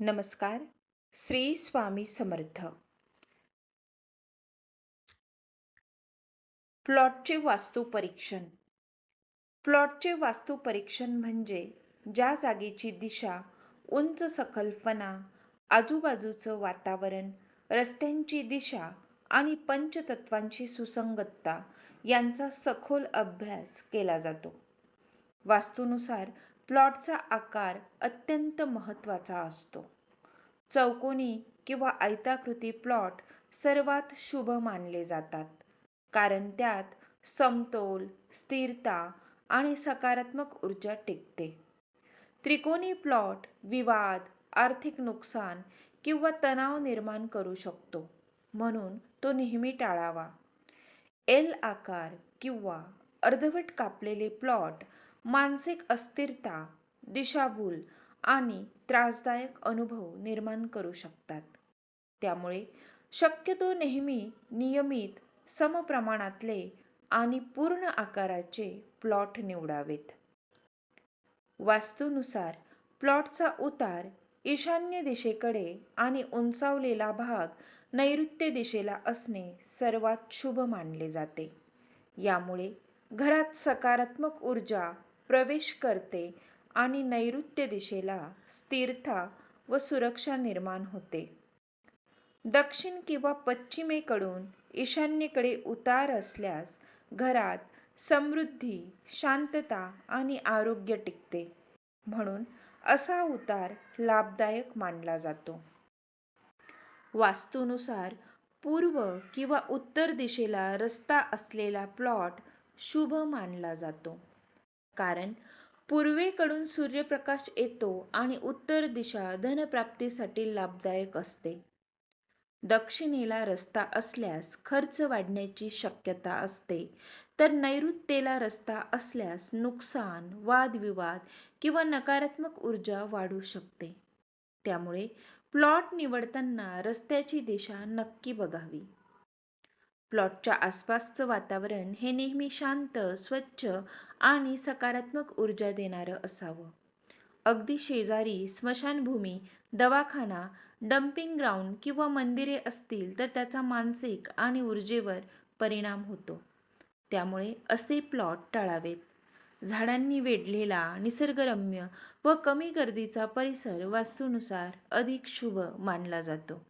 नमस्कार श्री स्वामी समर्थ. प्लॉटचे वास्तू परीक्षण. प्लॉटचे वास्तू परीक्षण म्हणजे ज्या जागेची दिशा उंच सखलपणा आजूबाजूचं वातावरण रस्त्यांची दिशा आणि पंचतत्वांची सुसंगतता यांचा सखोल अभ्यास केला जातो. वास्तूनुसार प्लॉटचा आकार अत्यंत महत्त्वाचा असतो. चौकोनी किंवा आयताकृती प्लॉट सर्वात शुभ मानले जातात कारण त्यात समतोल स्थिरता आणि सकारात्मक ऊर्जा टिकते. त्रिकोणी प्लॉट विवाद आर्थिक नुकसान किंवा तणाव निर्माण करू शकतो म्हणून तो नेहमी टाळावा. एल आकार किंवा अर्धवट कापलेले प्लॉट मानसिक अस्थिरता दिशाभूल आणि त्रासदायक अनुभव निर्माण करू शकतात. त्यामुळे शक्यतो नेहमी नियमित समप्रमाणातले आणि पूर्ण आकाराचे प्लॉट निवडावेत. वास्तूनुसार प्लॉटचा उतार ईशान्य दिशेकडे आणि उंचावलेला भाग नैऋत्य दिशेला असणे सर्वात शुभ मानले जाते. यामुळे घरात सकारात्मक ऊर्जा प्रवेश करते आणि नैऋत्य दिशेला स्थिरता व सुरक्षा निर्माण होते. दक्षिण किंवा पश्चिमेकडून ईशान्येकडे उतार असल्यास घरात समृद्धी शांतता आणि आरोग्य टिकते. म्हणून असा उतार लाभदायक मानला जातो. वास्तूनुसार पूर्व किंवा उत्तर दिशेला रस्ता असलेला प्लॉट शुभ मानला जातो. कारण पूर्वेकडून सूर्यप्रकाश येतो आणि उत्तर दिशा धनप्राप्तीसाठी लाभदायक असते. दक्षिणेला रस्ता असल्यास खर्च वाढण्याची शक्यता असते तर नैऋत्येला रस्ता असल्यास नुकसान वादविवाद किंवा नकारात्मक ऊर्जा वाढू शकते. त्यामुळे प्लॉट निवडताना रस्त्याची दिशा नक्की बघावी. प्लॉटच्या आसपासचं वातावरण हे नेहमी शांत स्वच्छ आणि सकारात्मक ऊर्जा देणारं असावं. अगदी शेजारी स्मशानभूमी दवाखाना डम्पिंग ग्राउंड किंवा मंदिरे असतील तर त्याचा मानसिक आणि ऊर्जेवर परिणाम होतो. त्यामुळे असे प्लॉट टाळावेत. झाडांनी वेढलेला निसर्गरम्य व कमी गर्दीचा परिसर वास्तूनुसार अधिक शुभ मानला जातो.